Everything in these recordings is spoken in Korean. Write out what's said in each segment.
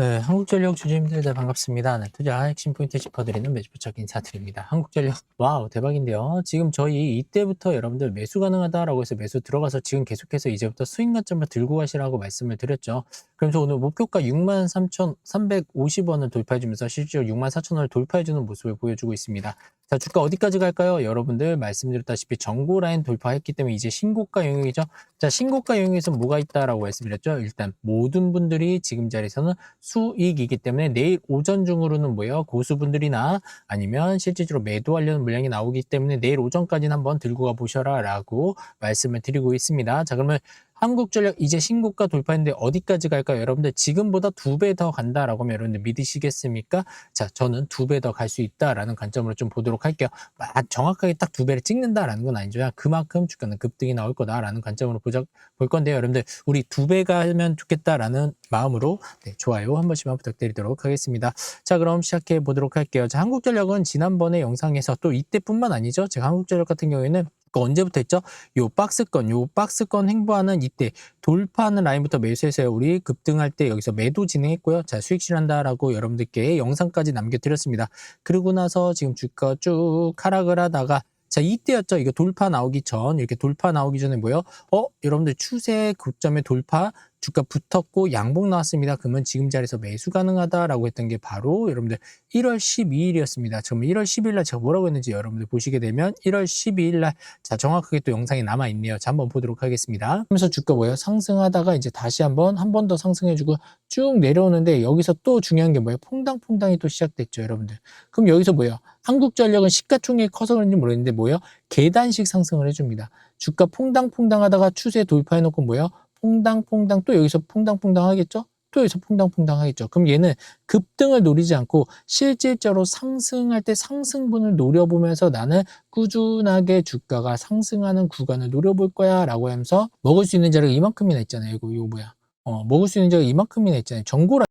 네, 한국전력 주주님들 네, 반갑습니다. 네, 투자 핵심 포인트 짚어드리는 매주부적 인사드립니다. 한국전력, 와우, 대박인데요. 지금 저희 이때부터 여러분들 매수 가능하다라고 해서 매수 들어가서 지금 계속해서 이제부터 수익 관점을 들고 가시라고 말씀을 드렸죠. 그래서 오늘 목표가 63,350원을 돌파해주면서 실제로 64,000원을 돌파해주는 모습을 보여주고 있습니다. 자, 주가 어디까지 갈까요? 여러분들 말씀드렸다시피 정고 라인 돌파했기 때문에 이제 신고가 영역이죠. 자, 신고가 영역에서 뭐가 있다라고 말씀드렸죠? 일단 모든 분들이 지금 자리에서는 수익이기 때문에 내일 오전 중으로는 뭐예요? 고수분들이나 아니면 실질적으로 매도하려는 물량이 나오기 때문에 내일 오전까지는 한번 들고 가 보셔라 라고 말씀을 드리고 있습니다. 자, 그러면 한국전력 이제 신고가 돌파했는데 어디까지 갈까요? 여러분들 지금보다 두 배 더 간다라고 하면 여러분들 믿으시겠습니까? 자, 저는 두 배 더 갈 수 있다라는 관점으로 좀 보도록 할게요. 막 정확하게 딱 두 배를 찍는다라는 건 아니죠. 그만큼 주가는 급등이 나올 거다라는 관점으로 보자, 볼 건데요. 여러분들 우리 두 배가 하면 좋겠다라는 마음으로 네, 좋아요 한 번씩만 부탁드리도록 하겠습니다. 자, 그럼 시작해 보도록 할게요. 자, 한국전력은 지난번에 영상에서 또 이때뿐만 아니죠. 제가 한국전력 같은 경우에는 그 언제부터 했죠? 요 박스권, 요 박스권 행보하는 이때 돌파하는 라인부터 매수해서요. 우리 급등할 때 여기서 매도 진행했고요. 자, 수익 실한다라고 여러분들께 영상까지 남겨드렸습니다. 그러고 나서 지금 주가 쭉 하락을 하다가 자, 이때였죠. 이거 돌파 나오기 전, 이렇게 돌파 나오기 전에 뭐요? 어, 여러분들 추세 고점에 돌파, 주가 붙었고 양봉 나왔습니다. 그러면 지금 자리에서 매수 가능하다라고 했던 게 바로 여러분들 1월 12일이었습니다. 그러면 1월 10일 날 제가 뭐라고 했는지 여러분들 보시게 되면 1월 12일 날 자, 정확하게 또 영상이 남아 있네요. 자, 한번 보도록 하겠습니다. 그러면서 주가 뭐예요? 상승하다가 이제 다시 한번 한 번 더 상승해 주고 쭉 내려오는데 여기서 또 중요한 게 뭐예요? 퐁당퐁당이 또 시작됐죠, 여러분들. 그럼 여기서 뭐예요? 한국전력은 시가총액이 커서 그런지 모르겠는데 뭐예요? 계단식 상승을 해줍니다. 주가 퐁당퐁당 하다가 추세 돌파해 놓고 뭐예요? 퐁당퐁당 또 여기서 퐁당퐁당 하겠죠? 또 여기서 퐁당퐁당 하겠죠. 그럼 얘는 급등을 노리지 않고 실질적으로 상승할 때 상승분을 노려보면서 나는 꾸준하게 주가가 상승하는 구간을 노려볼 거야 라고 하면서 먹을 수 있는 자리가 이만큼이나 있잖아요. 이거, 이거 뭐야. 어, 먹을 수 있는 자리가 이만큼이나 있잖아요. 정고라.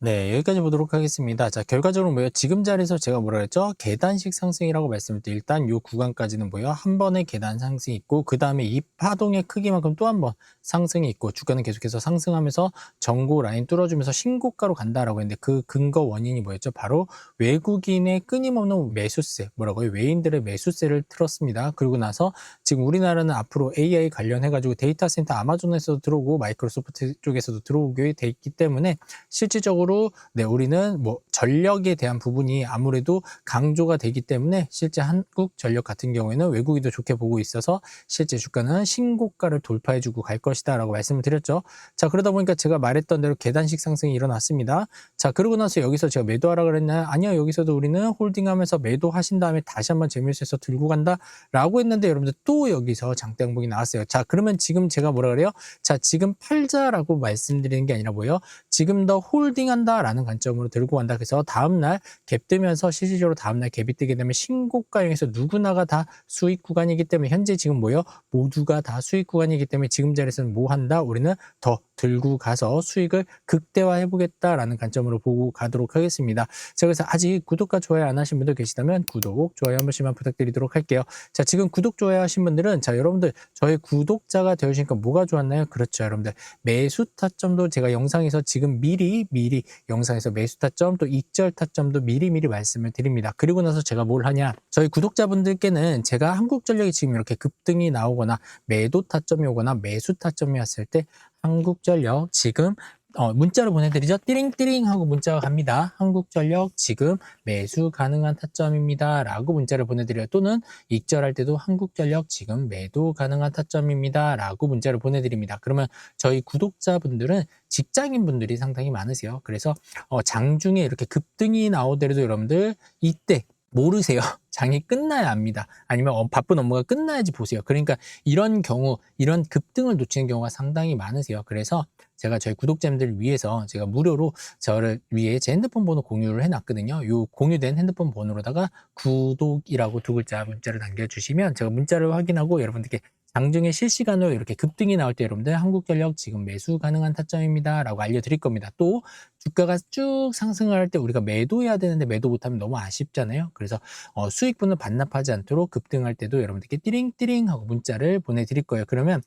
네, 여기까지 보도록 하겠습니다. 자, 결과적으로 뭐예요? 지금 자리에서 제가 뭐라 그랬죠? 계단식 상승이라고 말씀을 드릴 때 일단 요 구간까지는 뭐예요? 한 번의 계단 상승이 있고 그 다음에 이 파동의 크기만큼 또 한 번 상승이 있고 주가는 계속해서 상승하면서 전고 라인 뚫어주면서 신고가로 간다라고 했는데 그 근거 원인이 뭐였죠? 바로 외국인의 끊임없는 매수세, 뭐라고요? 외인들의 매수세를 틀었습니다. 그리고 나서 지금 우리나라는 앞으로 AI 관련해가지고 데이터 센터 아마존에서도 들어오고 마이크로소프트 쪽에서도 들어오게 돼 있기 때문에 실질적으로 네, 우리는 뭐 전력에 대한 부분이 아무래도 강조가 되기 때문에 실제 한국 전력 같은 경우에는 외국이 더 좋게 보고 있어서 실제 주가는 신고가를 돌파해주고 갈 것이다라고 말씀을 드렸죠. 자, 그러다 보니까 제가 말했던 대로 계단식 상승이 일어났습니다. 자, 그러고 나서 여기서 제가 매도하라 그랬나요? 아니요, 여기서도 우리는 홀딩하면서 매도하신 다음에 다시 한번 재미있어서 들고 간다라고 했는데 여러분들 또 여기서 장대 항목이 나왔어요. 자, 그러면 지금 제가 뭐라 그래요? 자, 지금 팔자라고 말씀드리는 게 아니라 뭐예요? 지금 더 홀딩한 한다라는 관점으로 들고 간다. 그래서 다음날 갭 뜨면서 실질적으로 다음날 갭이 뜨게 되면 신고가형에서 누구나가 다 수익 구간이기 때문에 현재 지금 뭐요? 모두가 다 수익 구간이기 때문에 지금 자리에서는 뭐 한다? 우리는 더 들고 가서 수익을 극대화해 보겠다라는 관점으로 보고 가도록 하겠습니다. 자, 그래서 아직 구독과 좋아요 안 하신 분들 계시다면 구독, 좋아요 한 번씩만 부탁드리도록 할게요. 자, 지금 구독, 좋아요 하신 분들은 자, 여러분들 저의 구독자가 되시니까 뭐가 좋았나요? 그렇죠, 여러분들. 매수 타점도 제가 영상에서 지금 미리 미리 영상에서 매수 타점 또 익절 타점도 미리미리 말씀을 드립니다. 그리고 나서 제가 뭘 하냐? 저희 구독자분들께는 제가 한국전력이 지금 이렇게 급등이 나오거나 매도 타점이 오거나 매수 타점이 왔을 때 한국전력 지금 어, 문자로 보내드리죠. 띠링띠링 하고 문자가 갑니다. 한국전력 지금 매수 가능한 타점입니다. 라고 문자를 보내드려요. 또는 익절할 때도 한국전력 지금 매도 가능한 타점입니다. 라고 문자를 보내드립니다. 그러면 저희 구독자분들은 직장인 분들이 상당히 많으세요. 그래서 어, 장중에 이렇게 급등이 나오더라도 여러분들 이때 모르세요. 장이 끝나야 압니다. 아니면 어, 바쁜 업무가 끝나야지 보세요. 그러니까 이런 경우, 이런 급등을 놓치는 경우가 상당히 많으세요. 그래서 제가 저희 구독자님들 위해서 제가 무료로 저를 위해 제 핸드폰 번호 공유를 해놨거든요. 요 공유된 핸드폰 번호로다가 구독이라고 두 글자 문자를 남겨주시면 제가 문자를 확인하고 여러분들께 장중에 실시간으로 이렇게 급등이 나올 때 여러분들 한국전력 지금 매수 가능한 타점입니다. 라고 알려드릴 겁니다. 또 주가가 쭉 상승할 때 우리가 매도해야 되는데 매도 못하면 너무 아쉽잖아요. 그래서 어, 수익분을 반납하지 않도록 급등할 때도 여러분들께 띠링띠링 하고 문자를 보내드릴 거예요. 그러면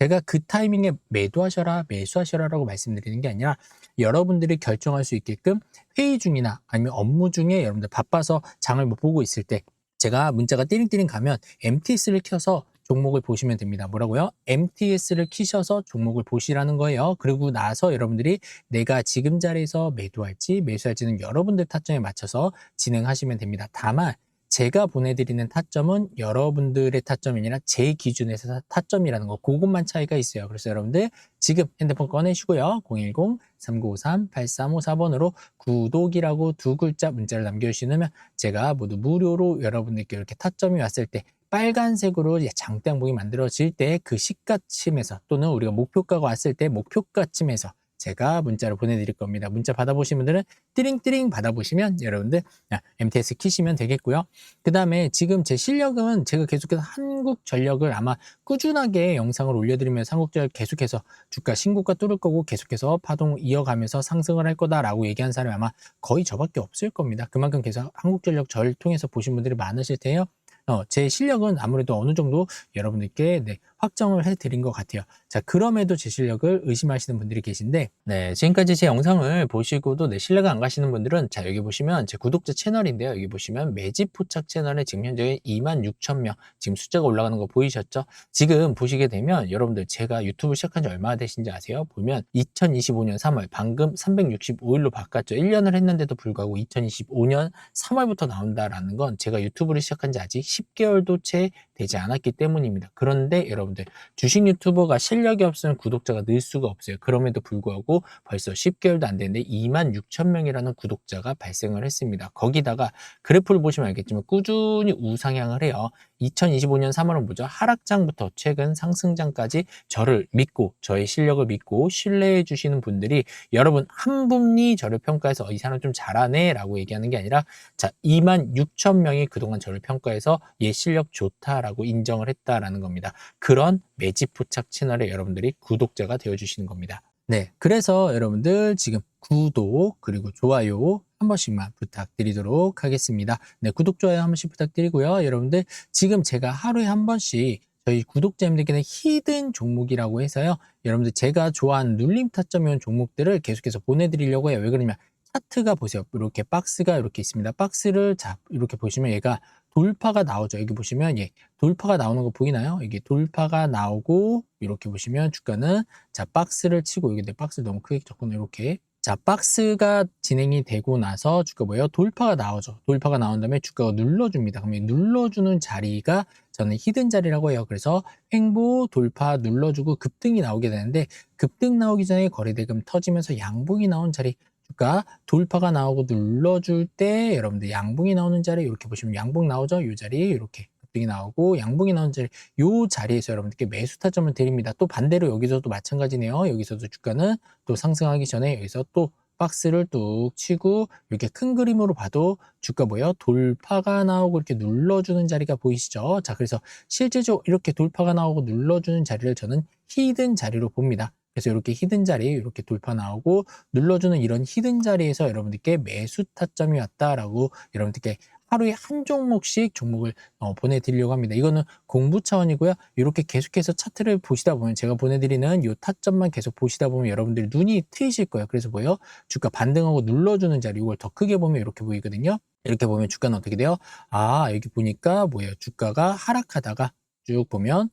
제가 그 타이밍에 매도하셔라, 매수하셔라 라고 말씀드리는 게 아니라 여러분들이 결정할 수 있게끔 회의 중이나 아니면 업무 중에 여러분들 바빠서 장을 못 보고 있을 때 제가 문자가 띠링띠링 가면 MTS를 켜서 종목을 보시면 됩니다. 뭐라고요? MTS를 키셔서 종목을 보시라는 거예요. 그리고 나서 여러분들이 내가 지금 자리에서 매도할지 매수할지는 여러분들 타점에 맞춰서 진행하시면 됩니다. 다만 제가 보내드리는 타점은 여러분들의 타점이 아니라 제 기준에서 타점이라는 거 그것만 차이가 있어요. 그래서 여러분들 지금 핸드폰 꺼내시고요. 010-3953-8354번으로 구독이라고 두 글자 문자를 남겨주시면 제가 모두 무료로 여러분들께 이렇게 타점이 왔을 때 빨간색으로 장대항봉이 만들어질 때 그 시가침에서 또는 우리가 목표가가 왔을 때 목표가침에서 제가 문자를 보내드릴 겁니다. 문자 받아보신 분들은 띠링띠링 받아보시면 여러분들 아, MTS 키시면 되겠고요. 그 다음에 지금 제 실력은 제가 계속해서 한국전력을 아마 꾸준하게 영상을 올려드리면서 한국전력 계속해서 주가 신고가 뚫을 거고 계속해서 파동 이어가면서 상승을 할 거다라고 얘기한 사람이 아마 거의 저밖에 없을 겁니다. 그만큼 계속 한국전력 저를 통해서 보신 분들이 많으실 테요. 어, 제 실력은 아무래도 어느 정도 여러분들께 네, 확정을 해드린 것 같아요. 자, 그럼에도 제 실력을 의심하시는 분들이 계신데, 네, 지금까지 제 영상을 보시고도 내 신뢰가 안 가시는 분들은, 자, 여기 보시면 제 구독자 채널인데요. 여기 보시면 매집 포착 채널에 지금 현재 2만 6천 명, 지금 숫자가 올라가는 거 보이셨죠? 지금 보시게 되면 여러분들 제가 유튜브 시작한 지 얼마나 되신지 아세요? 보면 2025년 3월, 방금 365일로 바꿨죠. 1년을 했는데도 불구하고 2025년 3월부터 나온다라는 건 제가 유튜브를 시작한 지 아직 10개월도 채 되지 않았기 때문입니다. 그런데 여러분들 주식 유튜버가 실력이 없으면 구독자가 늘 수가 없어요. 그럼에도 불구하고 벌써 10개월도 안 됐는데 2만 6천 명이라는 구독자가 발생을 했습니다. 거기다가 그래프를 보시면 알겠지만 꾸준히 우상향을 해요. 2025년 3월은 뭐죠? 하락장부터 최근 상승장까지 저를 믿고 저의 실력을 믿고 신뢰해 주시는 분들이 여러분 한 분이 저를 평가해서 어, 이 사람 좀 잘하네 라고 얘기하는 게 아니라 자 2만 6천 명이 그동안 저를 평가해서 얘 실력 좋다라고 인정을 했다라는 겁니다. 그런 매집 포착 채널에 여러분들이 구독자가 되어 주시는 겁니다. 네, 그래서 여러분들 지금 구독 그리고 좋아요 한 번씩만 부탁드리도록 하겠습니다. 네, 구독 좋아요 한 번씩 부탁드리고요. 여러분들 지금 제가 하루에 한 번씩 저희 구독자님들께는 히든 종목이라고 해서요. 여러분들 제가 좋아하는 눌림 타점이 온 종목들을 계속해서 보내드리려고 해요. 왜 그러냐면 차트가 보세요. 이렇게 박스가 이렇게 있습니다. 박스를 자 이렇게 보시면 얘가 돌파가 나오죠. 여기 보시면 예, 돌파가 나오는 거 보이나요? 이게 돌파가 나오고 이렇게 보시면 주가는 자 박스를 치고 여기 내 박스 너무 크게 적거나 이렇게 자 박스가 진행이 되고 나서 주가 뭐예요? 돌파가 나오죠. 돌파가 나온 다음에 주가가 눌러줍니다. 그러면 눌러주는 자리가 저는 히든 자리라고 해요. 그래서 횡보 돌파 눌러주고 급등이 나오게 되는데 급등 나오기 전에 거래대금 터지면서 양봉이 나온 자리 주가 돌파가 나오고 눌러줄 때 여러분들 양봉이 나오는 자리 이렇게 보시면 양봉 나오죠? 이 자리 이렇게 급등이 나오고 양봉이 나오는 자리 이 자리에서 여러분들께 매수 타점을 드립니다. 또 반대로 여기서도 마찬가지네요. 여기서도 주가는 또 상승하기 전에 여기서 또 박스를 뚝 치고 이렇게 큰 그림으로 봐도 주가 뭐예요? 돌파가 나오고 이렇게 눌러주는 자리가 보이시죠? 자, 그래서 실제적으로 이렇게 돌파가 나오고 눌러주는 자리를 저는 히든 자리로 봅니다. 그래서 이렇게 히든 자리 이렇게 돌파 나오고 눌러주는 이런 히든 자리에서 여러분들께 매수 타점이 왔다라고 여러분들께 하루에 한 종목씩 종목을 어, 보내드리려고 합니다. 이거는 공부 차원이고요. 이렇게 계속해서 차트를 보시다 보면 제가 보내드리는 이 타점만 계속 보시다 보면 여러분들이 눈이 트이실 거예요. 그래서 뭐예요? 주가 반등하고 눌러주는 자리 이걸 더 크게 보면 이렇게 보이거든요. 이렇게 보면 주가는 어떻게 돼요? 아 여기 보니까 뭐예요? 주가가 하락하다가 쭉 보면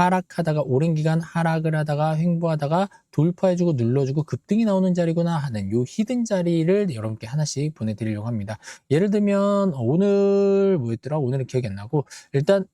하락하다가 오랜 기간 하락을 하다가 횡보하다가 돌파해주고 눌러주고 급등이 나오는 자리구나 하는 요 히든 자리를 여러분께 하나씩 보내드리려고 합니다. 예를 들면 오늘 뭐였더라? 오늘은 기억이 안 나고 일단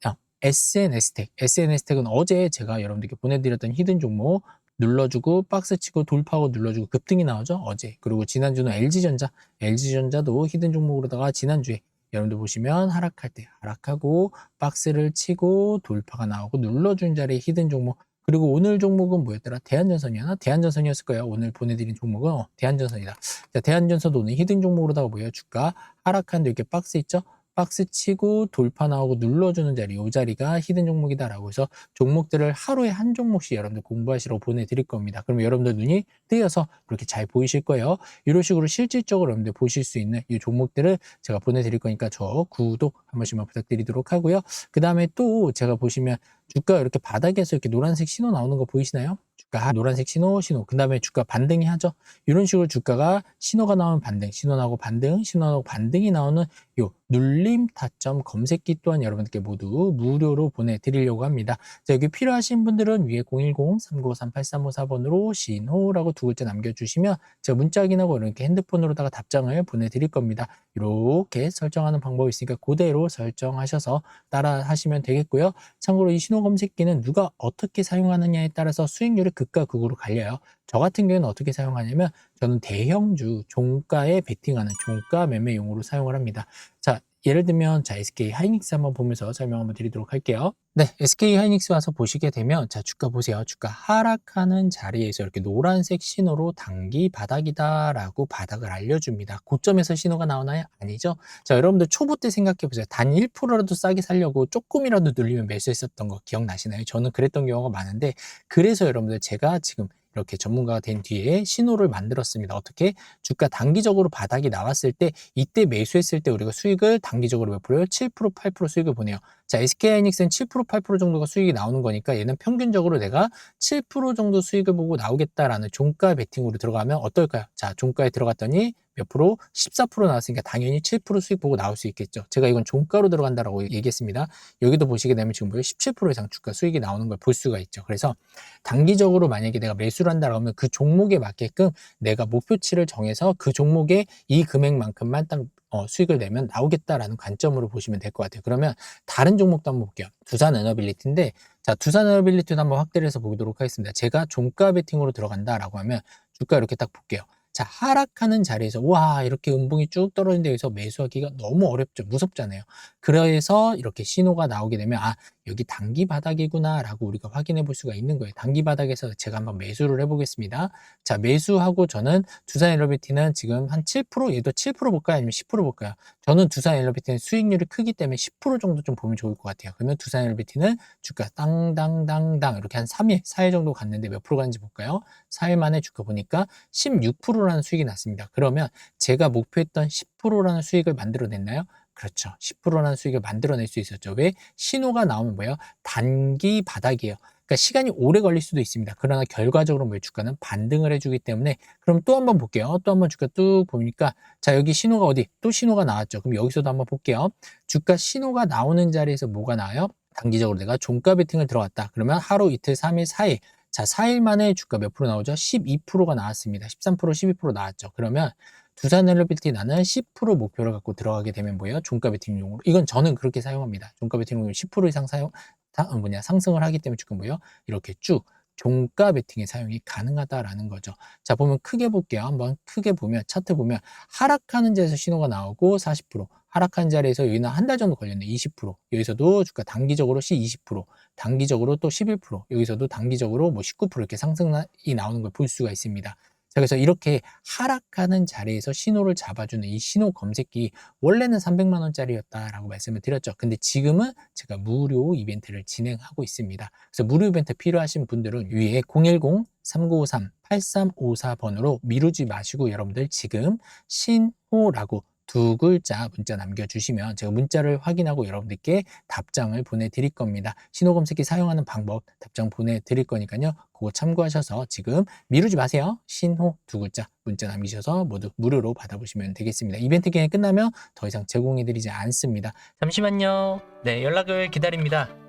SNS텍, SNS텍은 어제 제가 여러분들께 보내드렸던 히든 종목 눌러주고 박스 치고 돌파하고 눌러주고 급등이 나오죠 어제 그리고 지난주는 LG전자 LG전자도 히든 종목으로다가 지난주에 여러분들 보시면 하락할 때 하락하고 박스를 치고 돌파가 나오고 눌러준 자리에 히든 종목 그리고 오늘 종목은 뭐였더라? 대한전선이었나? 대한전선이었을 거예요. 오늘 보내드린 종목은 어, 대한전선이다. 자, 대한전선도 오늘 히든 종목으로다가 뭐예요? 주가 하락하는데 이렇게 박스 있죠? 박스 치고 돌파 나오고 눌러주는 자리, 이 자리가 히든 종목이다라고 해서 종목들을 하루에 한 종목씩 여러분들 공부하시러 보내드릴 겁니다. 그러면 여러분들 눈이 뜨여서 이렇게 잘 보이실 거예요. 이런 식으로 실질적으로 여러분들 보실 수 있는 이 종목들을 제가 보내드릴 거니까 저 구독 한 번씩만 부탁드리도록 하고요. 그 다음에 또 제가 보시면 주가 이렇게 바닥에서 이렇게 노란색 신호 나오는 거 보이시나요? 주가 노란색 신호, 신호. 그 다음에 주가 반등이 하죠. 이런 식으로 주가가 신호가 나오면 반등, 신호 나오고 반등, 신호 나오고 반등이 나오는 요 눌림 타점 검색기 또한 여러분들께 모두 무료로 보내드리려고 합니다. 자, 여기 필요하신 분들은 위에 010-3953-8354번으로 신호라고 두 글자 남겨주시면 제가 문자 확인하고 이렇게 핸드폰으로다가 답장을 보내드릴 겁니다. 이렇게 설정하는 방법이 있으니까 그대로 설정하셔서 따라 하시면 되겠고요. 참고로 이 신호 검색기는 누가 어떻게 사용하느냐에 따라서 수익률이 극과 극으로 갈려요. 저 같은 경우는 어떻게 사용하냐면 저는 대형주 종가에 베팅하는 종가 매매용으로 사용을 합니다. 자, 예를 들면 자 SK 하이닉스 한번 보면서 설명 한번 드리도록 할게요. 네, SK 하이닉스 와서 보시게 되면 자 주가 보세요. 주가 하락하는 자리에서 이렇게 노란색 신호로 단기 바닥이다라고 바닥을 알려줍니다. 고점에서 신호가 나오나요? 아니죠. 자 여러분들 초보 때 생각해 보세요. 단 1%라도 싸게 살려고 조금이라도 눌리면 매수했었던 거 기억나시나요? 저는 그랬던 경우가 많은데 그래서 여러분들 제가 지금 이렇게 전문가가 된 뒤에 신호를 만들었습니다. 어떻게? 주가 단기적으로 바닥이 나왔을 때 이때 매수했을 때 우리가 수익을 단기적으로 몇 프로요? 7% 8% 수익을 보내요. 자, SK하이닉스는 7% 8% 정도가 수익이 나오는 거니까 얘는 평균적으로 내가 7% 정도 수익을 보고 나오겠다라는 종가 베팅으로 들어가면 어떨까요? 자, 종가에 들어갔더니 몇 프로? 14% 나왔으니까 당연히 7% 수익 보고 나올 수 있겠죠. 제가 이건 종가로 들어간다라고 얘기했습니다. 여기도 보시게 되면 지금 보여 17% 이상 주가 수익이 나오는 걸 볼 수가 있죠. 그래서 단기적으로 만약에 내가 매수를 한다라고 하면 그 종목에 맞게끔 내가 목표치를 정해서 그 종목에 이 금액만큼만 딱 어, 수익을 내면 나오겠다라는 관점으로 보시면 될 것 같아요. 그러면 다른 종목도 한번 볼게요. 두산 에너빌리티인데 자 두산 에너빌리티도 한번 확대를 해서 보도록 하겠습니다. 제가 종가 베팅으로 들어간다라고 하면 주가 이렇게 딱 볼게요. 자 하락하는 자리에서 와 이렇게 음봉이 쭉 떨어진 데에서 매수하기가 너무 어렵죠. 무섭잖아요. 그래서 이렇게 신호가 나오게 되면 아 여기 단기 바닥이구나 라고 우리가 확인해 볼 수가 있는 거예요. 단기 바닥에서 제가 한번 매수를 해 보겠습니다. 자 매수하고 저는 두산 엘러비티는 지금 한 7% 얘도 7% 볼까요? 아니면 10% 볼까요? 저는 두산 엘러비티는 수익률이 크기 때문에 10% 정도 좀 보면 좋을 것 같아요. 그러면 두산 엘러비티는 주가 땅땅땅땅 이렇게 한 3일 4일 정도 갔는데 몇 프로 갔는지 볼까요? 4일 만에 주가 보니까 16% 라는 수익이 났습니다 그러면 제가 목표했던 10%라는 수익을 만들어냈나요 그렇죠. 10%라는 수익을 만들어낼 수 있었죠. 왜? 신호가 나오면 뭐예요? 단기 바닥이에요. 그러니까 시간이 오래 걸릴 수도 있습니다. 그러나 결과적으로 뭐 주가는 반등을 해주기 때문에 그럼 또 한번 볼게요. 또 한번 주가 뚝 보니까 자 여기 신호가 어디? 또 신호가 나왔죠. 그럼 여기서도 한번 볼게요. 주가 신호가 나오는 자리에서 뭐가 나와요? 단기적으로 내가 종가 베팅을 들어갔다. 그러면 하루 이틀 3일 4일 자 4일 만에 주가 몇 프로 나오죠? 12%가 나왔습니다. 13% 12% 나왔죠. 그러면 두산 엘러빌티 나는 10% 목표를 갖고 들어가게 되면 뭐예요? 종가 베팅용으로. 이건 저는 그렇게 사용합니다. 종가 베팅용으로 10% 이상 사용, 다, 어, 뭐냐, 상승을 하기 때문에 지금 뭐예요? 이렇게 쭉 종가 베팅의 사용이 가능하다라는 거죠. 자, 보면 크게 볼게요. 한번 크게 보면, 차트 보면 하락하는 자리에서 신호가 나오고 40%, 하락한 자리에서 여기는 한 달 정도 걸렸네. 20%. 여기서도 주가 단기적으로 C 20%, 단기적으로 또 11%, 여기서도 단기적으로 뭐 19% 이렇게 상승이 나오는 걸 볼 수가 있습니다. 자, 그래서 이렇게 하락하는 자리에서 신호를 잡아주는 이 신호 검색기 원래는 300만 원짜리였다라고 말씀을 드렸죠. 근데 지금은 제가 무료 이벤트를 진행하고 있습니다. 그래서 무료 이벤트 필요하신 분들은 위에 010-3953-8354번으로 미루지 마시고 여러분들 지금 신호라고 두 글자 문자 남겨주시면 제가 문자를 확인하고 여러분들께 답장을 보내드릴 겁니다. 신호 검색기 사용하는 방법 답장 보내드릴 거니까요. 그거 참고하셔서 지금 미루지 마세요. 신호 두 글자 문자 남기셔서 모두 무료로 받아보시면 되겠습니다. 이벤트 기간이 끝나면 더 이상 제공해드리지 않습니다. 잠시만요. 네, 연락을 기다립니다.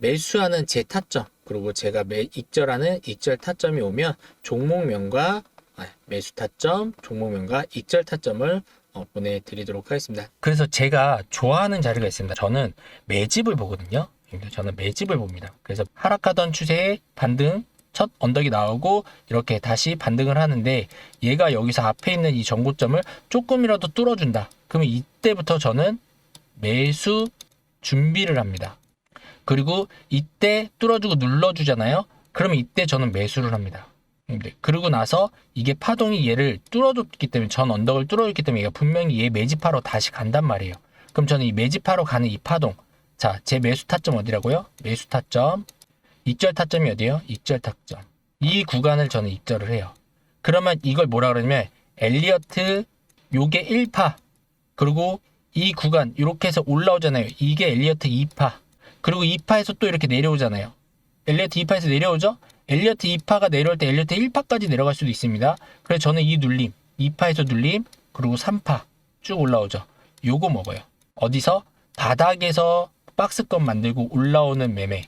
매수하는 제 타점 그리고 제가 매 익절하는 익절 타점이 오면 종목명과 아, 매수 타점, 종목명과 익절 타점을 어, 보내드리도록 하겠습니다. 그래서 제가 좋아하는 자리가 있습니다. 저는 매집을 보거든요. 저는 매집을 봅니다. 그래서 하락하던 추세에 반등, 첫 언덕이 나오고 이렇게 다시 반등을 하는데 얘가 여기서 앞에 있는 이 전고점을 조금이라도 뚫어준다. 그러면 이때부터 저는 매수 준비를 합니다. 그리고 이때 뚫어주고 눌러주잖아요. 그러면 이때 저는 매수를 합니다. 그리고 나서 이게 파동이 얘를 뚫어줬기 때문에 전 언덕을 뚫어줬기 때문에 얘가 분명히 얘 매집하러 다시 간단 말이에요. 그럼 저는 이 매집하러 가는 이 파동 자, 제 매수 타점 어디라고요? 매수 타점 익절 타점이 어디예요? 익절 타점 이 구간을 저는 익절을 해요. 그러면 이걸 뭐라 그러냐면 엘리어트 요게 1파 그리고 이 구간 이렇게 해서 올라오잖아요. 이게 엘리어트 2파 그리고 2파에서 또 이렇게 내려오잖아요. 엘리어트 2파에서 내려오죠? 엘리어트 2파가 내려올 때 엘리어트 1파까지 내려갈 수도 있습니다. 그래서 저는 이 눌림, 2파에서 눌림, 그리고 3파 쭉 올라오죠. 요거 먹어요. 어디서? 바닥에서 박스권 만들고 올라오는 매매.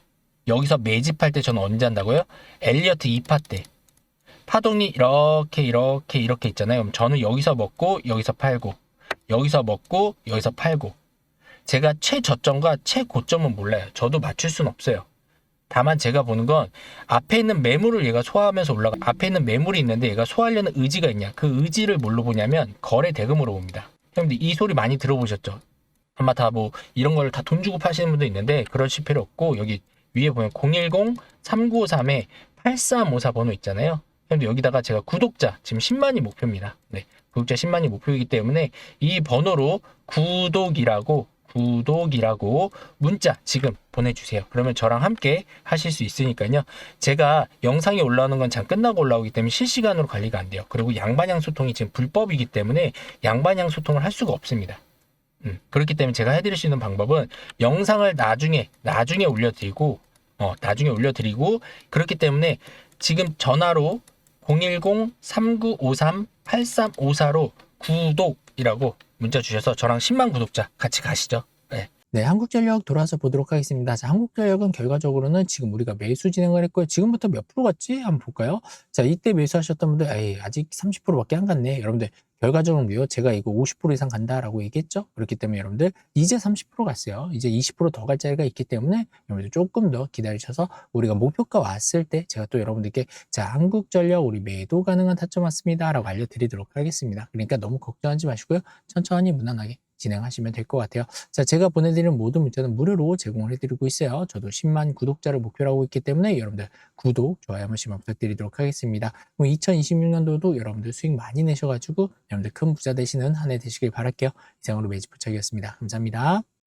여기서 매집할 때 저는 언제 한다고요? 엘리어트 2파 때. 파동이 이렇게 이렇게 이렇게 있잖아요. 그럼 저는 여기서 먹고 여기서 팔고 여기서 먹고 여기서 팔고 제가 최저점과 최고점은 몰라요. 저도 맞출 수는 없어요. 다만 제가 보는 건 앞에 있는 매물을 얘가 소화하면서 올라가 앞에 있는 매물이 있는데 얘가 소화하려는 의지가 있냐. 그 의지를 뭘로 보냐면 거래 대금으로 봅니다. 형님들 이 소리 많이 들어보셨죠? 아마 다 뭐 이런 걸 다 돈 주고 파시는 분도 있는데 그러실 필요 없고 여기 위에 보면 010-3953에 8354 번호 있잖아요. 형님들 여기다가 제가 구독자 지금 10만이 목표입니다. 네 구독자 10만이 목표이기 때문에 이 번호로 구독이라고 구독이라고 문자 지금 보내주세요. 그러면 저랑 함께 하실 수 있으니까요. 제가 영상이 올라오는 건 잘 끝나고 올라오기 때문에 실시간으로 관리가 안 돼요. 그리고 양반양 소통이 지금 불법이기 때문에 양반양 소통을 할 수가 없습니다. 음, 그렇기 때문에 제가 해드릴 수 있는 방법은 영상을 나중에 나중에 올려드리고 어, 나중에 올려드리고 그렇기 때문에 지금 전화로 010-3953-8354로 구독 이라고 문자 주셔서 저랑 10만 구독자 같이 가시죠. 네. 네, 한국전력 돌아서 보도록 하겠습니다. 자, 한국전력은 결과적으로는 지금 우리가 매수 진행을 했고요. 지금부터 몇 프로 갔지? 한번 볼까요? 자, 이때 매수하셨던 분들, 에이, 아직 30%밖에 안 갔네. 여러분들, 결과적으로요. 제가 이거 50% 이상 간다라고 얘기했죠. 그렇기 때문에 여러분들 이제 30% 갔어요. 이제 20%더 갈 자리가 있기 때문에 여러분들 조금 더 기다리셔서 우리가 목표가 왔을 때 제가 또 여러분들께 자 한국전력 우리 매도 가능한 타점 왔습니다 라고 알려드리도록 하겠습니다. 그러니까 너무 걱정하지 마시고요. 천천히 무난하게 진행하시면 될 것 같아요. 자, 제가 보내드리는 모든 문자는 무료로 제공을 해드리고 있어요. 저도 10만 구독자를 목표로 하고 있기 때문에 여러분들 구독, 좋아요 한 번씩만 부탁드리도록 하겠습니다. 그럼 2026년도도 여러분들 수익 많이 내셔가지고 여러분들 큰 부자 되시는 한 해 되시길 바랄게요. 이상으로 매직 부착이었습니다. 감사합니다.